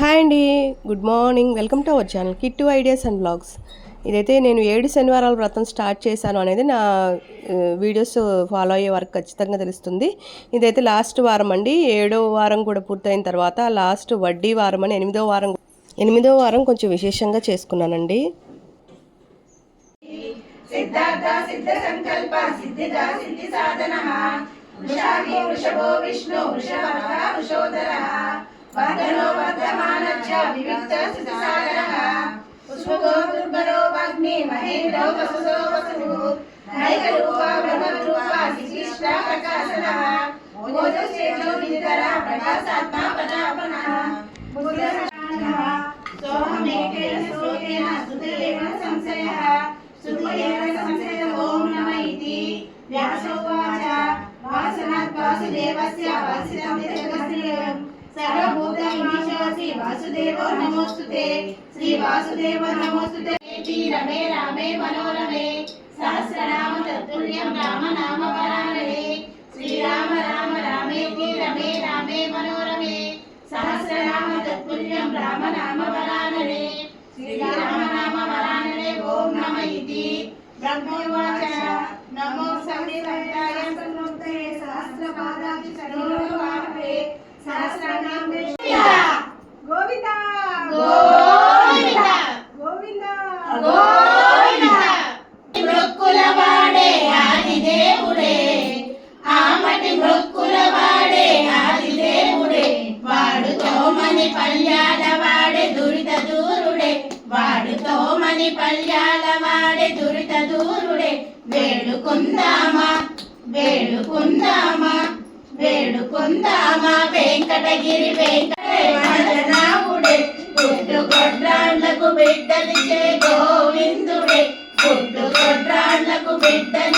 Hi అండి good morning. Welcome to our channel Kittu ideas and blogs. ఇదైతే నేను ఏడు శనివారాల వ్రతం స్టార్ట్ చేశాను అనేది నా వీడియోస్ ఫాలో అయ్యే వరకు ఖచ్చితంగా తెలుస్తుంది. ఇదైతే లాస్ట్ వారం అండి. ఏడో వారం కూడా పూర్తయిన తర్వాత లాస్ట్ వడ్డీ వారం అని ఎనిమిదో వారం ఎనిమిదో వారం కొంచెం విశేషంగా చేసుకున్నానండి. సిద్ధార్థ సిద్ధ సంకల్ప సిద్ధిద సిద్ధి సాధన. వృషభో విష్ణు వృషభ వృషోదర. बद्धनो बद्धमानश्च विविक्तसितसागरः पुष्पको दुर्बलो वाग्मे महेन्द्रो वसुतो वसुः। नैकरूपा, ब्रह्मरूपा श्रीकृष्णा प्रकाशनः। ओजोश्रेजो नितरा प्रकाशात्मा पदापनः मुद्रः सोऽहमेकेन श्लोकेन सुतलेन संशयः। వాసుదేవో నమోస్తుతే. శ్రీ వాసుదేవ నమోస్తుతే. రమే రామే మనోరమే. సహస్రనామ తత్తుల్యం రామ నామ వరాననే శ్రీరామ రామ రామేతి రమే రామే మనోరమే. సహస్రనామ తత్తుల్యం రామ నామ వరాననే శ్రీరామ నామ వరాననే ఓం నమ ఇది. బ్రహ్మోవాచ. నమో సంవిధాయ సంవృతే సహస్రపాదాది చరణోవాహే సహస్రనామే వేడుకుందామా? వేడుకుందామా? వేడుకుందామా? వెంకటగిరి వెంకటనావుడే పుట్టు కొడ్రాళ్ళకు బిడ్డలిచే గోవిందుడే పుట్టు కొడ్రాళ్ళకు బిడ్డలి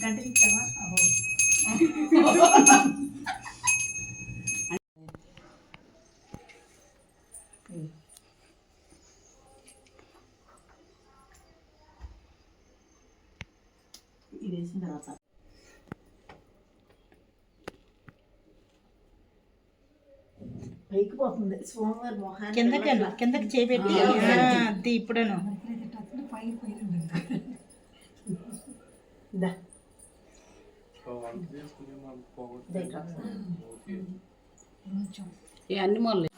గంట తిస్తావా అహో ఇది వేసిన తర్వాత పైకి పోతుంది మొహాన్ని కిందకి అన్న కిందకి చేపెట్టి ఆ, ఇప్పుడను దా. అన్ని మొదలు